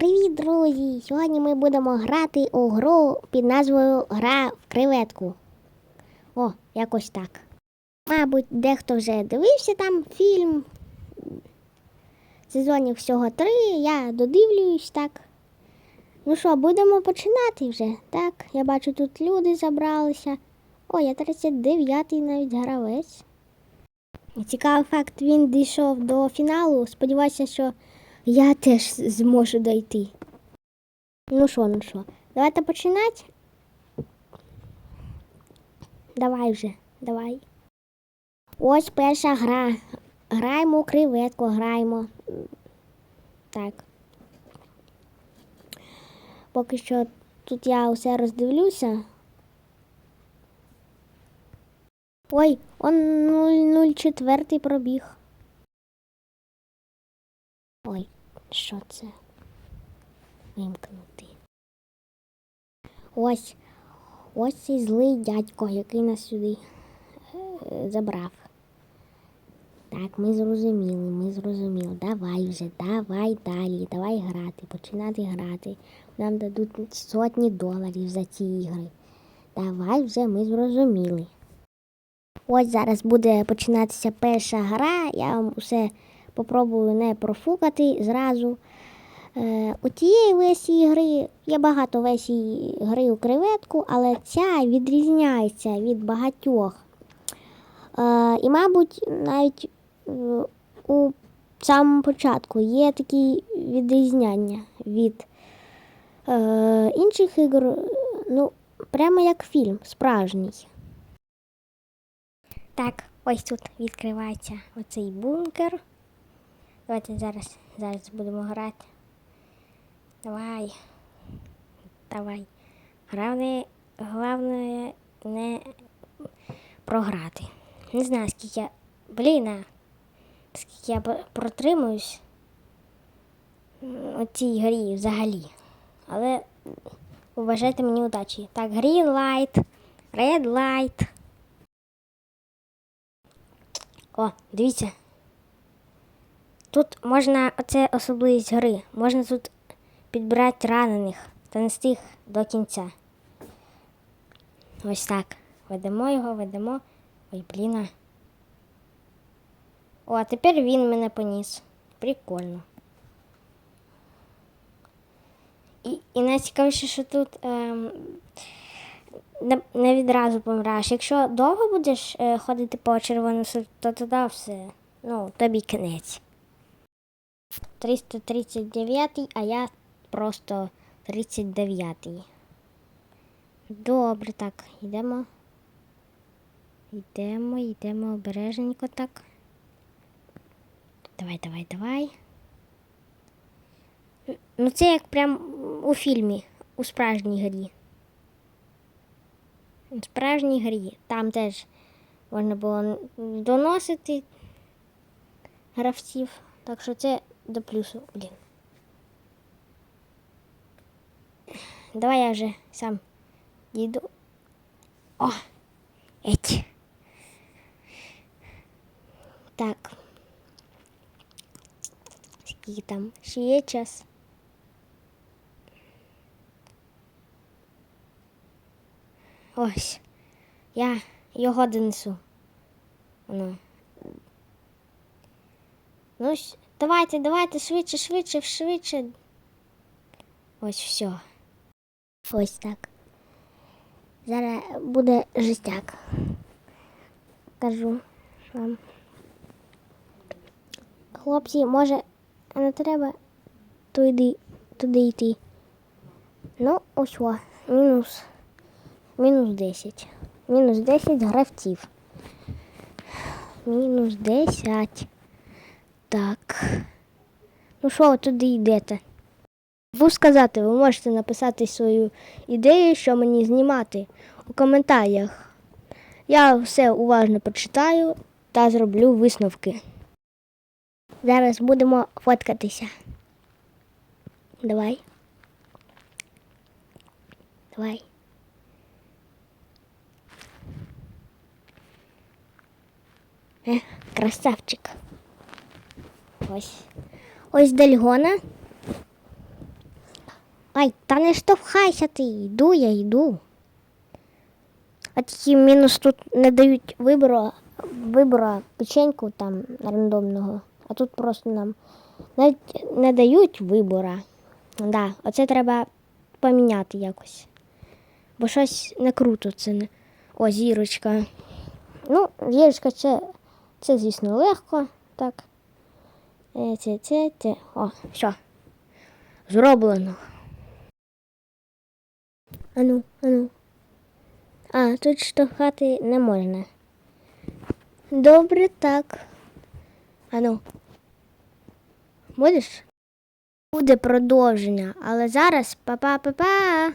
Привіт, друзі! Сьогодні ми будемо грати у гру під назвою Гра в креветку. О, якось так. Мабуть, дехто вже дивився там фільм. Сезонів всього три, я додивлююсь так. Ну що, будемо починати вже, так? Я бачу, тут люди забралися. О, я 39-й навіть гравець. Цікавий факт, він дійшов до фіналу. Сподіваюся, що я теж зможу дойти. Ну що, ну що, давайте починати. Давай вже, давай. Ось перша гра. Граємо креветку, граємо. Так. Поки що тут я усе роздивлюся. Ой, он 004 пробіг. Що це? Вимкнути. Ось. Ось цей злий дядько, який нас сюди е, забрав. Так, ми зрозуміли, ми зрозуміли. Давай вже, давай далі, давай грати, починати грати. Нам дадуть сотні доларів за ці ігри. Давай вже ми зрозуміли. Ось зараз буде починатися перша гра. Я вам усе попробую не профукати зразу. Е, у тієї версії гри є багато версій гри у креветку, але ця відрізняється від багатьох. Е, і, мабуть, навіть е, у самому початку є такі відрізняння від інших ігор, ну, прямо як фільм, справжній. Так, ось тут відкривається оцей бункер. Давайте зараз, зараз будемо грати. Давай. Давай. Головне, головне не програти. Не знаю, скільки я. Блін, скільки я протримуюсь у цій грі взагалі. Але побажайте мені удачі. Так, green light, red light. О, дивіться. Тут можна, оце особливість гри, можна тут підбирати ранених та нести їх до кінця. Ось так. Ведемо його, ведемо. Ой, блін. О, а тепер він мене поніс. Прикольно. І, і найцікавіше, що тут ем, не, не відразу помираєш. Якщо довго будеш е, ходити по червоному то тоді все. Ну, тобі кінець. 339, а я просто 39. Добре, так, йдемо. Йдемо, йдемо обережненько так. Давай, давай, давай. Ну, це як прям у фільмі, у справжній грі. У справжній грі. Там теж можна було доносити гравців. Так що це до плюсу, блін. Давай я вже сам дійду. О! Еть. Так. Скільки там? Ще. Ось. Я його донесу. Воно. Ну, щ- давайте, давайте, швидше, швидше, швидше. Ось все. Ось так. Зараз буде жестяк. Кажу вам. Хлопці, може, не треба туди, туди йти. Ну, ось о, мінус. Мінус 10. Мінус 10 гравців. Мінус 10. Так. Ну що ви туди йдете? Ви сказати, ви можете написати свою ідею, що мені знімати у коментарях. Я все уважно прочитаю та зроблю висновки. Зараз будемо фоткатися. Давай. Давай. Е, красавчик. Ось. Ось Дальгона. Ай, та не штовхайся ти, йду я, йду. А тільки мінус тут не дають вибору, вибору печеньку там рандомного, а тут просто нам навіть не дають вибора. Да, оце треба поміняти якось. Бо щось не круто це не. О, зірочка. Ну, зірочка це, це звісно, легко. Так. Е, Це, це, це. О, все. Зроблено. Ану, ану. А, тут штовхати не можна. Добре, так. Ану. Будеш? Буде продовження, але зараз па-па-па-па.